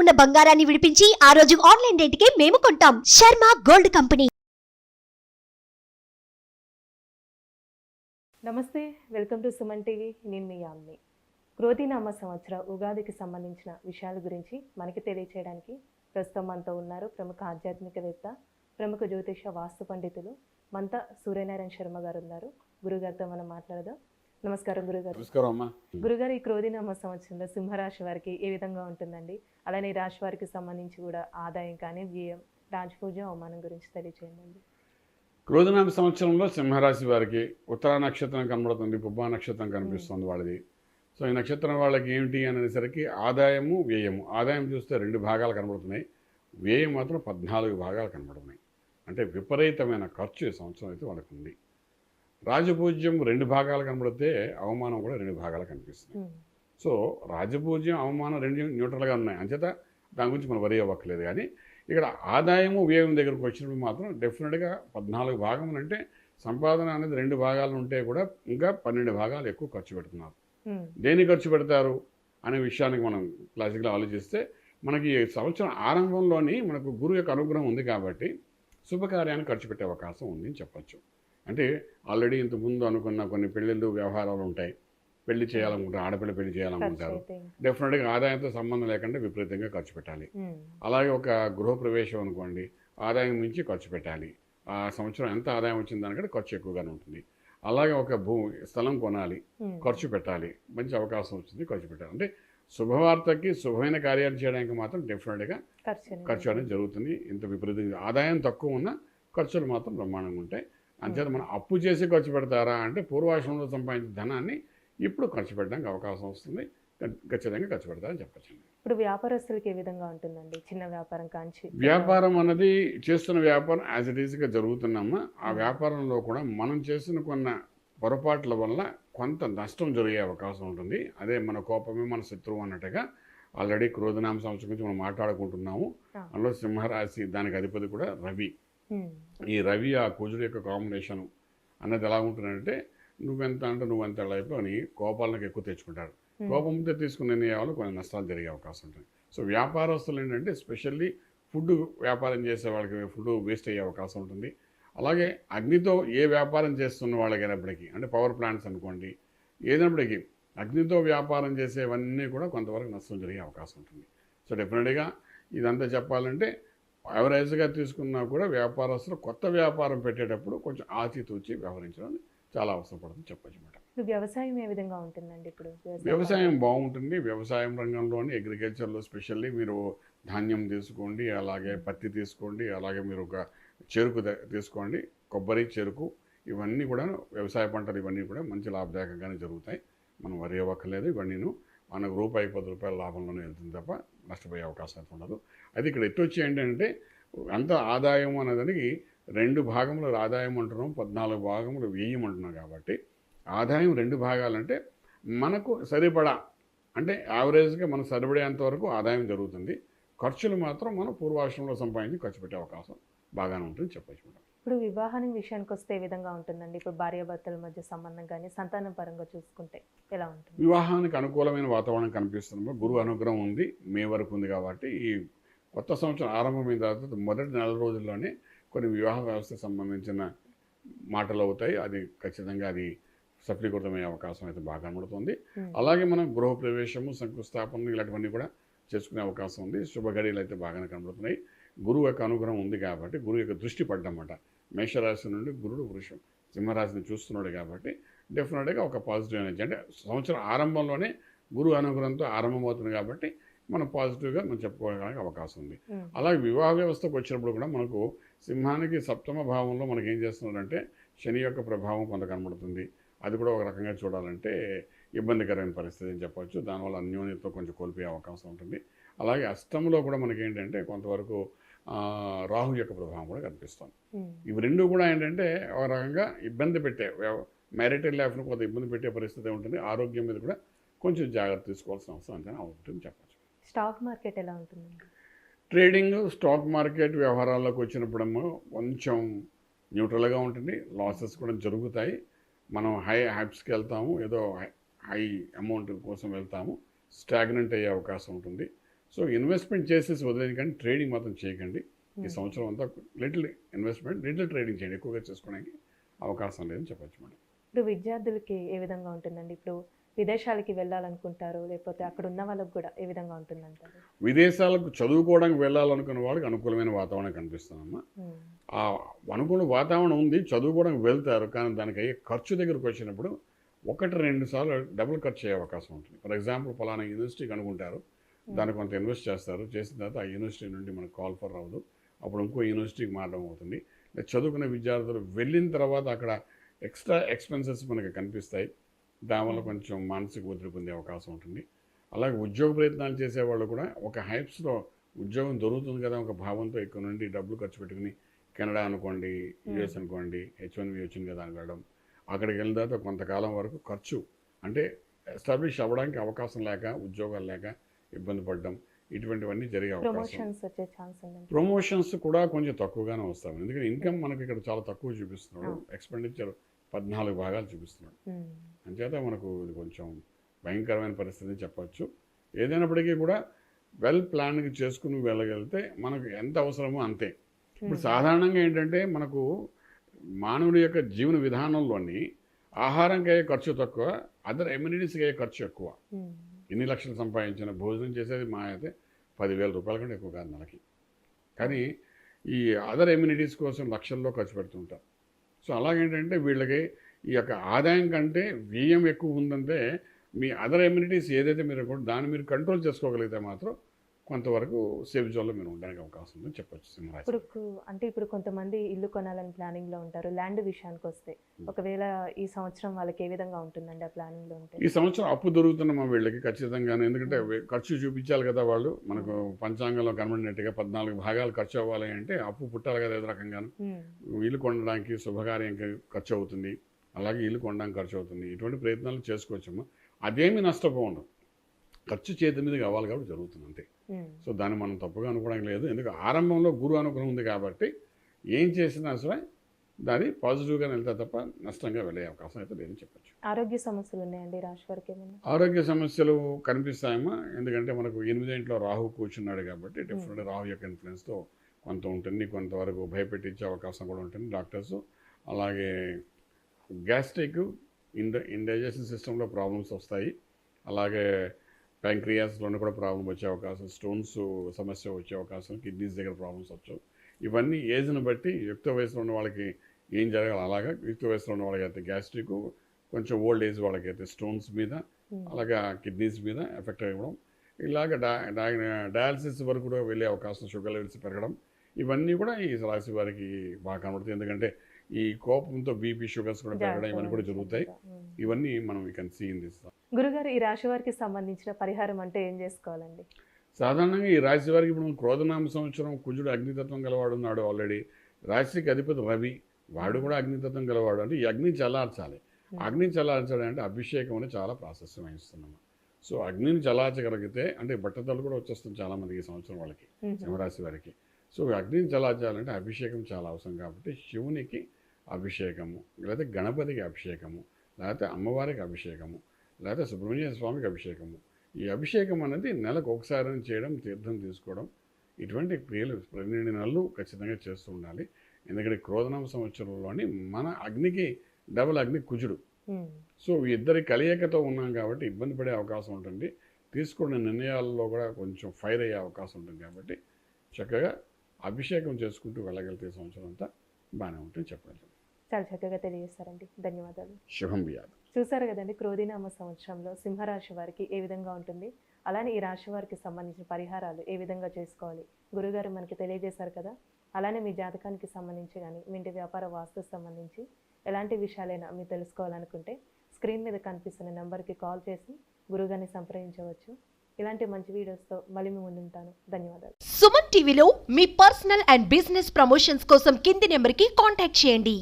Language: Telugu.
ఉన్న బంగారాన్ని విడిపించి ఆ రోజు ఆన్లైన్ రేటుకే మేము కొంటాం. Sharma gold company. నమస్తే వెల్కమ్ టు సుమన్ టీవీ. నేను మీ యామ్ని. క్రోధినామ సంవత్సర ఉగాదికి సంబంధించిన విషయాల గురించి మనకి తెలియచేయడానికి ప్రస్తుతం మనతో ఉన్నారు ప్రముఖ ఆధ్యాత్మికవేత్త ప్రముఖ జ్యోతిష వాస్తు పండితులు మంత సూర్యనారాయణ శర్మ గారు ఉన్నారు. గురుగారితో మనం మాట్లాడదాం. నమస్కారం గురుగారు. నమస్కారం అమ్మా. గురుగారు ఈ క్రోధినామ సంవత్సరంలో సింహరాశి వారికి ఏ విధంగా ఉంటుందండి? అలానే ఈ రాశి వారికి సంబంధించి కూడా ఆదాయం కానీ వ్యయం రాజపూజ అవమానం గురించి తెలియచేయండి క్రోధనామ సంవత్సరంలో సింహరాశి వారికి ఉత్తరా నక్షత్రం కనబడుతుంది పుబ్బా నక్షత్రం కనిపిస్తుంది వాళ్ళది. సో ఈ నక్షత్రం వాళ్ళకి ఏమిటి అనేసరికి ఆదాయము వ్యయము. ఆదాయం చూస్తే రెండు భాగాలు కనబడుతున్నాయి. వ్యయం మాత్రం పద్నాలుగు భాగాలు కనబడుతున్నాయి. అంటే విపరీతమైన ఖర్చు ఈ సంవత్సరం అయితే వాళ్ళకు ఉంది రాజపూజ్యం రెండు భాగాలు కనబడితే అవమానం కూడా రెండు భాగాలు కనిపిస్తుంది సో రాజపూజ్యం అవమానం రెండు న్యూట్రల్గా ఉన్నాయి. అంచేత దాని గురించి మనం వరి అవ్వక్కలేదు కానీ ఇక్కడ ఆదాయము వ్యయం దగ్గరకు వచ్చినప్పుడు మాత్రం డెఫినెట్గా పద్నాలుగు భాగములు అంటే సంపాదన అనేది రెండు భాగాలు ఉంటే కూడా ఇంకా పన్నెండు భాగాలు ఎక్కువ ఖర్చు పెడుతున్నారు. దేని ఖర్చు పెడతారు అనే విషయానికి మనం క్లాసిక్గా ఆలోచిస్తే మనకి సంవత్సరం ఆరంభంలోని మనకు గురువు యొక్క అనుగ్రహం ఉంది కాబట్టి శుభకార్యాన్ని ఖర్చు పెట్టే అవకాశం ఉంది అని చెప్పొచ్చు. అంటే ఆల్రెడీ ఇంతకుముందు అనుకున్న కొన్ని పెళ్ళిళ్ళు వ్యవహారాలు ఉంటాయి. పెళ్ళి చేయాలనుకుంటారు ఆడపిల్ల పెళ్ళి చేయాలనుకుంటారు. డెఫినెట్గా ఆదాయంతో సంబంధం లేకుండా విపరీతంగా ఖర్చు పెట్టాలి. అలాగే ఒక గృహప్రవేశం అనుకోండి ఆదాయం మించి ఖర్చు పెట్టాలి. ఆ సంవత్సరం ఎంత ఆదాయం వచ్చింది దానికంటే ఖర్చు ఎక్కువగానే ఉంటుంది. అలాగే ఒక భూ స్థలం కొనాలి ఖర్చు పెట్టాలి మంచి అవకాశం వచ్చింది ఖర్చు పెట్టాలి. అంటే శుభవార్తకి శుభమైన కార్యాలు చేయడానికి మాత్రం డెఫినెట్గా ఖర్చు అనేది జరుగుతుంది. ఇంత విపరీతంగా ఆదాయం తక్కువ ఉన్న ఖర్చులు మాత్రం బ్రహ్మాండంగా ఉంటాయి. అంతేత మనం అప్పు చేసి ఖర్చు పెడతారా అంటే పూర్వాశ్రమంలో సంపాదించిన ధనాన్ని ఇప్పుడు ఖర్చు పెట్టడానికి అవకాశం వస్తుంది. ఖచ్చితంగా ఖర్చు పెడతారని చెప్పచ్చండి. ఇప్పుడు వ్యాపారస్తులకి ఏ విధంగా ఉంటుందండి? చిన్న వ్యాపారం కాంచి వ్యాపారం అన్నది చేస్తున్న వ్యాపారం యాజ్ ఇట్ ఈస్గా జరుగుతున్నామా ఆ వ్యాపారంలో కూడా మనం చేసిన కొన్న పొరపాట్ల వల్ల కొంత నష్టం జరిగే అవకాశం ఉంటుంది. అదే మన కోపమే మన శత్రువు అన్నట్టుగా ఆల్రెడీ క్రోధనామ సంవత్సరం గురించి మనం మాట్లాడుకుంటున్నాము. అందులో సింహరాశి దానికి అధిపతి కూడా రవి. ఈ రవి ఆ కుజుడు యొక్క కాంబినేషన్ అన్నది ఎలా ఉంటుందంటే నువ్వెంత అంటే నువ్వెంత అయిపో అని కోపాలకు ఎక్కువ తెచ్చుకుంటారు. కోపంతో తీసుకునే నిర్ణయాలు కొన్ని నష్టాలు జరిగే అవకాశం ఉంటుంది. సో వ్యాపారస్తులు ఏంటంటే స్పెషల్లీ ఫుడ్ వ్యాపారం చేసే వాళ్ళకి ఫుడ్ వేస్ట్ అయ్యే అవకాశం ఉంటుంది. అలాగే అగ్నితో ఏ వ్యాపారం చేస్తున్న వాళ్ళకైనప్పటికీ అంటే పవర్ ప్లాంట్స్ అనుకోండి ఏదైనప్పటికీ అగ్నితో వ్యాపారం చేసేవన్నీ కూడా కొంతవరకు నష్టం జరిగే అవకాశం ఉంటుంది. సో డెఫినెట్గా ఇదంతా చెప్పాలంటే యావరేజ్గా తీసుకున్నా కూడా వ్యాపారస్తులు కొత్త వ్యాపారం పెట్టేటప్పుడు కొంచెం ఆచితూచి వ్యవహరించడం చాలా అవసరపడుతుంది చెప్పచ్చు మేడం వ్యవసాయం ఏ విధంగా ఉంటుందండి ఇప్పుడు వ్యవసాయం బాగుంటుంది. వ్యవసాయం రంగంలోని అగ్రికల్చర్లో స్పెషల్లీ మీరు ధాన్యం తీసుకోండి అలాగే పత్తి తీసుకోండి అలాగే మీరు ఒక చెరుకు తీసుకోండి కొబ్బరి చెరుకు ఇవన్నీ కూడా వ్యవసాయ పంటలు ఇవన్నీ కూడా మంచి లాభదాయకంగానే జరుగుతాయి. మనం వరి అవ్వక్కర్లేదు ఇవన్నీను మనకు రూపాయి పది రూపాయల లాభంలోనే వెళ్తుంది తప్ప నష్టపోయే అవకాశం అయితే ఉండదు. అది ఇక్కడ ఎటు వచ్చి ఏంటంటే అంత ఆదాయం అనేదానికి రెండు భాగములు ఆదాయం అంటున్నాం పద్నాలుగు భాగములు వ్యయం అంటున్నాం కాబట్టి ఆదాయం రెండు భాగాలంటే మనకు సరిపడా అంటే యావరేజ్గా మనకు సరిపడేంత వరకు ఆదాయం జరుగుతుంది. ఖర్చులు మాత్రం మనం పూర్వాశ్రమంలో సంపాదించి ఖర్చు పెట్టే అవకాశం బాగానే ఉంటుంది చెప్పచ్చు ఇప్పుడు వివాహానికి విషయానికి వస్తే ఏ విధంగా ఉంటుందండి? ఇప్పుడు భార్యాభర్తల మధ్య సంబంధం కానీ సంతానం పరంగా చూసుకుంటే ఎలా ఉంటుంది? వివాహానికి అనుకూలమైన వాతావరణం కనిపిస్తుంది. గురువు అనుగ్రహం ఉంది మే వరకు ఉంది కాబట్టి ఈ కొత్త సంవత్సరం ఆరంభమైన తర్వాత మొదటి నెల రోజుల్లోనే కొన్ని వివాహ వ్యవస్థకు సంబంధించిన మాటలు అవుతాయి. అది ఖచ్చితంగా అది సఫలీకృతమయ్యే అవకాశం అయితే బాగా కనబడుతుంది. అలాగే మనం గృహప్రవేశము శంకుస్థాపనలు ఇలాంటివన్నీ కూడా చేసుకునే అవకాశం ఉంది. శుభగడియలు అయితే బాగానే కనబడుతున్నాయి. గురువు యొక్క అనుగ్రహం ఉంది కాబట్టి గురువు యొక్క దృష్టి పడ్డమాట. మేషరాశి నుండి గురుడు వృషం సింహరాశిని చూస్తున్నాడు కాబట్టి డెఫినెట్గా ఒక పాజిటివ్ ఎనర్జీ అంటే సంవత్సరం ఆరంభంలోనే గురువు అనుగ్రహంతో ఆరంభమవుతుంది కాబట్టి మనం పాజిటివ్గా మనం చెప్పుకోవడానికి అవకాశం ఉంది. అలాగే వివాహ వ్యవస్థకు వచ్చినప్పుడు కూడా మనకు సింహానికి సప్తమ భావంలో మనకి ఏం చేస్తున్నాడంటే శని యొక్క ప్రభావం కొంత కనబడుతుంది. అది కూడా ఒక రకంగా చూడాలంటే ఇబ్బందికరమైన పరిస్థితి అని చెప్పొచ్చు. దానివల్ల అన్యోన్యత కొంచెం కోల్పోయే అవకాశం ఉంటుంది. అలాగే అష్టంలో కూడా మనకి ఏంటంటే కొంతవరకు రాహు యొక్క ప్రభావం కూడా కనిపిస్తుంది. ఇవి రెండు కూడా ఏంటంటే ఒక రకంగా ఇబ్బంది పెట్టే మ్యారిటల్ లైఫ్ను కొంత ఇబ్బంది పెట్టే పరిస్థితి ఉంటుంది. ఆరోగ్యం మీద కూడా కొంచెం జాగ్రత్త తీసుకోవాల్సిన అవసరం అంతేనా ఉంటుంది చెప్పచ్చు. స్టాక్ మార్కెట్ ఎలా ఉంటుందండి? ట్రేడింగ్ స్టాక్ మార్కెట్ వ్యవహారాల్లోకి వచ్చినప్పుడేమో కొంచెం న్యూట్రల్గా ఉంటుంది. లాసెస్ కూడా జరుగుతాయి. మనం హై హ్యాప్స్కి వెళ్తాము. ఏదో హై అమౌంట్ కోసం వెళ్తాము. స్టాగ్నెంట్ అయ్యే అవకాశం ఉంటుంది. సో ఇన్వెస్ట్మెంట్ చేసేసి వదిలేదు కానీ ట్రేడింగ్ మాత్రం చేయకండి. ఈ Hmm. సంవత్సరం అంతా లిటిల్ ఇన్వెస్ట్మెంట్ లిటిల్ ట్రేడింగ్ చేయండి. ఎక్కువగా చేసుకోవడానికి అవకాశం లేదని చెప్పొచ్చు మేడం. ఇప్పుడు విద్యార్థులకి ఏ విధంగా ఉంటుందండి? ఇప్పుడు విదేశాలకి వెళ్ళాలనుకుంటారు లేకపోతే అక్కడ ఉన్న వాళ్ళకి కూడా ఏ విధంగా ఉంటుందంటారు? విదేశాలకు చదువుకోవడానికి వెళ్ళాలనుకున్న వాళ్ళకి అనుకూలమైన వాతావరణం కనిపిస్తుందమ్మా. ఉమ్, ఆ అనుకూల వాతావరణం ఉంది చదువుకోవడానికి వెళ్తారు కానీ దానికి అయ్యే ఖర్చు దగ్గరకు వచ్చినప్పుడు ఒకటి రెండు సార్లు డబుల్ ఖర్చు అయ్యే అవకాశం ఉంటుంది. ఫర్ ఎగ్జాంపుల్ పలానా యూనివర్సిటీకి అనుకుంటారు దానికి కొంత ఇన్వెస్ట్ చేస్తారు. చేసిన తర్వాత ఆ యూనివర్సిటీ నుండి మనకు కాల్ ఫర్ రావదు. అప్పుడు ఇంకో యూనివర్సిటీకి మారడం అవుతుంది. చదువుకునే విద్యార్థులు వెళ్ళిన తర్వాత అక్కడ ఎక్స్ట్రా ఎక్స్పెన్సెస్ మనకి కనిపిస్తాయి. దానివల్ల కొంచెం మానసిక ఒత్తిడి పొందే అవకాశం ఉంటుంది. అలాగే ఉద్యోగ ప్రయత్నాలు చేసేవాళ్ళు కూడా ఒక హైప్స్లో ఉద్యోగం దొరుకుతుంది కదా ఒక భావంతో ఇక్కడ నుండి డబ్బులు ఖర్చు పెట్టుకుని కెనడా అనుకోండి యుఎస్ అనుకోండి హెచ్ వన్ వచ్చింది కదా అని వెళ్ళడం. అక్కడికి వెళ్ళిన తర్వాత కొంతకాలం వరకు ఖర్చు అంటే ఎస్టాబ్లిష్ అవ్వడానికి అవకాశం లేక ఉద్యోగాలు లేక ఇబ్బంది పడడం ఇటువంటివన్నీ జరిగే అవకాశం. ప్రమోషన్స్ కూడా కొంచెం తక్కువగానే వస్తాయి. ఎందుకంటే ఇన్కమ్ మనకి ఇక్కడ చాలా తక్కువ చూపిస్తున్నాడు. ఎక్స్పెండిచర్ పద్నాలుగు భాగాలు చూపిస్తున్నాడు. ఉమ్, అంచేత మనకు ఇది కొంచెం భయంకరమైన పరిస్థితి చెప్పొచ్చు. ఏదైనప్పటికీ కూడా వెల్ ప్లాన్గా చేసుకుని వెళ్ళగలిగితే మనకు ఎంత అవసరమో అంతే. ఇప్పుడు ఉమ్, సాధారణంగా ఏంటంటే మనకు మానవుడి యొక్క జీవన విధానంలోని ఆహారంకి అయ్యే ఖర్చు తక్కువ అదర్ ఎమ్యూనిటీస్కి అయ్యే ఖర్చు ఎక్కువ. ఎన్ని లక్షలు సంపాదించిన భోజనం చేసేది మా అయితే పదివేల రూపాయల కంటే ఎక్కువ కాదు నెలకి కానీ ఈ అదర్ ఎమ్యూనిటీస్ కోసం లక్షల్లో ఖర్చు పెడుతుంటారు సో అలాగేంటంటే వీళ్ళకి ఈ యొక్క ఆదాయం కంటే వ్యయం ఎక్కువ ఉందంటే మీ అదర్ ఎమ్యూనిటీస్ ఏదైతే మీరు దాన్ని మీరు కంట్రోల్ చేసుకోగలిగితే మాత్రం కొంతవరకు సేఫ్ జోన్లో మీరు ఉండడానికి అవకాశం ఉందని చెప్పొచ్చు సింహరాశి ఇప్పుడు అంటే ఇప్పుడు కొంతమంది ఇల్లు కొనాలని ప్లానింగ్లో ఉంటారు ల్యాండ్ విషయానికి వస్తే. ఒకవేళ ఈ సంవత్సరం వాళ్ళకి ఏ విధంగా ఉంటుందండి ఆ ప్లానింగ్లో ఉంటే? ఈ సంవత్సరం అప్పు దొరుకుతున్న మా వీళ్ళకి ఖచ్చితంగానే. ఎందుకంటే ఖర్చు చూపించాలి కదా వాళ్ళు. మనకు పంచాంగంలో కనబడినట్టుగా పద్నాలుగు భాగాలు ఖర్చు అవ్వాలి అంటే అప్పు పుట్టాలి కదా ఏదో రకంగాను. ఇల్లు కొనడానికి శుభకార్యంకి ఖర్చు అవుతుంది. అలాగే ఇల్లు కొనడానికి ఖర్చు అవుతుంది. ఇటువంటి ప్రయత్నాలు చేసుకోవచ్చమ్మా. అదేమి నష్టపోండు. ఖర్చు చేతి మీద కావాలి కాబట్టి జరుగుతుంది అంతే. సో దాన్ని మనం తప్పుగా అనుకోవడం లేదు. ఎందుకంటే ఆరంభంలో గురు అనుగ్రహం ఉంది కాబట్టి ఏం చేసినా సరే దాని పాజిటివ్గా వెళ్తే తప్ప నష్టంగా వెళ్ళే అవకాశం అయితే లేదని చెప్పచ్చు. ఆరోగ్య సమస్యలు ఉన్నాయండి రాశి వారికి ఆరోగ్య సమస్యలు కనిపిస్తాయమ్మా. ఎందుకంటే మనకు ఎనిమిదింట్లో రాహు కూర్చున్నాడు కాబట్టి డెఫినెట్ రాహు యొక్క ఇన్ఫ్లుయెన్స్తో కొంత ఉంటుంది కొంతవరకు భయపెట్టించే అవకాశం కూడా ఉంటుంది డాక్టర్స్. అలాగే గ్యాస్ట్రిక్ ఇండ ఇండైజెషన్ సిస్టంలో ప్రాబ్లమ్స్ వస్తాయి. అలాగే ప్యాంక్రియాస్లోనే కూడా ప్రాబ్లం వచ్చే అవకాశం స్టోన్స్ సమస్య వచ్చే అవకాశం కిడ్నీస్ దగ్గర ప్రాబ్లమ్స్ వచ్చు. ఇవన్నీ ఏజ్ని బట్టి యుక్త వయసులో ఉన్న వాళ్ళకి ఏం జరగాలి అలాగా? యుక్త వయసులో ఉన్న వాళ్ళకి అయితే గ్యాస్ట్రిక్ కొంచెం ఓల్డ్ ఏజ్ వాళ్ళకి అయితే స్టోన్స్ మీద అలాగా కిడ్నీస్ మీద ఎఫెక్ట్ అవ్వడం. ఇలాగ డయాలసిస్ వరకు కూడా వెళ్ళే అవకాశం షుగర్ లెవెల్స్ పెరగడం. ఇవన్నీ కూడా ఈ రాశి వారికి బాగా కనబడుతుంది ఎందుకంటే ఈ కోపంతో బీపీ షుగర్స్ కూడా పెరగడం ఇవన్నీ కూడా జరుగుతాయి. ఇవన్నీ మనం ఈ కెన్ సీ ఇన్ దిస్ గురుగారు ఈ రాశి వారికి సంబంధించిన పరిహారం అంటే ఏం చేసుకోవాలండి? సాధారణంగా ఈ రాశి వారికి ఇప్పుడు క్రోధనామ సంవత్సరం కుజుడు అగ్నితత్వం గలవాడు ఉన్నాడు ఆల్రెడీ. రాశికి అధిపతి రవి వాడు కూడా అగ్నితత్వం గలవాడు. అంటే ఈ అగ్ని చల్లార్చాలి. అగ్ని చల్లార్చడం అంటే అభిషేకం అని చాలా ప్రాసెస్ వహిస్తున్నాము సో అగ్నిని చల్లార్చగలిగితే అంటే బట్టతలు కూడా వచ్చేస్తుంది చాలా మందికి ఈ సంవత్సరం వాళ్ళకి సింహరాశి వారికి. సో అగ్నిని చల్లార్చాలంటే అభిషేకం చాలా అవసరం కాబట్టి శివునికి అభిషేకము లేకపోతే గణపతికి అభిషేకము లేకపోతే అమ్మవారికి అభిషేకము లేకపోతే సుబ్రహ్మణ్య స్వామికి అభిషేకము. ఈ అభిషేకం అనేది నెలకు ఒకసారి చేయడం తీర్థం తీసుకోవడం ఇటువంటి క్రియలు పన్నెండు నెలలు ఖచ్చితంగా చేస్తూ ఉండాలి. ఎందుకంటే క్రోధనామ సంవత్సరంలోని మన అగ్నికి డబుల్ అగ్ని కుజుడు. సో ఇద్దరి కలయికతో ఉన్నాం కాబట్టి ఇబ్బంది పడే అవకాశం ఉంటుంది. తీసుకున్న నిర్ణయాల్లో కూడా కొంచెం ఫైర్ అయ్యే అవకాశం ఉంటుంది కాబట్టి చక్కగా అభిషేకం చేసుకుంటూ వెళ్ళగలిగే సంవత్సరం అంతా బాగానే ఉంటుంది చెప్పగలం చాలా చక్కగా తెలియజేస్తారండి. ధన్యవాదాలు. శుభం బియాదు చూసారు కదండి క్రోధినామ సంవత్సరంలో సింహరాశి వారికి ఏ విధంగా ఉంటుంది? అలానే ఈ రాశి వారికి సంబంధించిన పరిహారాలు ఏ విధంగా చేసుకోవాలి? గురుగారు మనకి తెలియజేశారు కదా అలానే మీ జాతకానికి సంబంధించి కానీ మీ ఇంటి వ్యాపార వాస్తు సంబంధించి ఎలాంటి విషయాలైనా మీరు తెలుసుకోవాలనుకుంటే స్క్రీన్ మీద కనిపిస్తున్న నెంబర్కి కాల్ చేసి గురుగారిని సంప్రదించవచ్చు. ఇలాంటి మంచి వీడియోస్తో మళ్ళీ మీ ముందుంటాను. ధన్యవాదాలు. సుమన్ టీవీలో మీ పర్సనల్ అండ్ బిజినెస్ ప్రమోషన్స్ కోసం కింది నెంబర్కి కాంటాక్ట్ చేయండి.